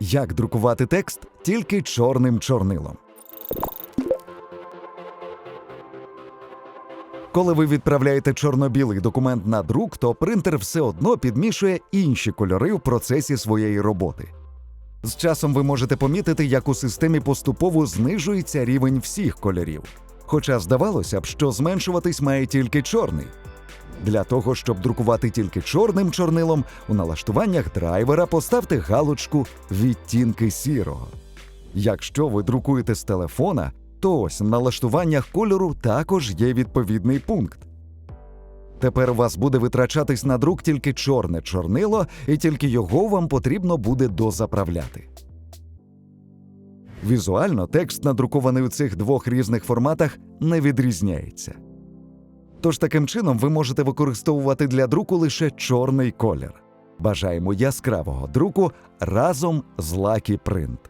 Як друкувати текст тільки чорним чорнилом. Коли ви відправляєте чорно-білий документ на друк, то принтер все одно підмішує інші кольори в процесі своєї роботи. З часом ви можете помітити, як у системі поступово знижується рівень всіх кольорів. Хоча здавалося б, що зменшуватись має тільки чорний. Для того, щоб друкувати тільки чорним чорнилом, у налаштуваннях драйвера поставте галочку Відтінки сірого. Якщо ви друкуєте з телефона, то ось в налаштуваннях кольору також є відповідний пункт. Тепер у вас буде витрачатись на друк тільки чорне чорнило, і тільки його вам потрібно буде дозаправляти. Візуально текст, надрукований у цих двох різних форматах, не відрізняється. Тож таким чином ви можете використовувати для друку лише чорний колір. Бажаємо яскравого друку разом з Lucky Print.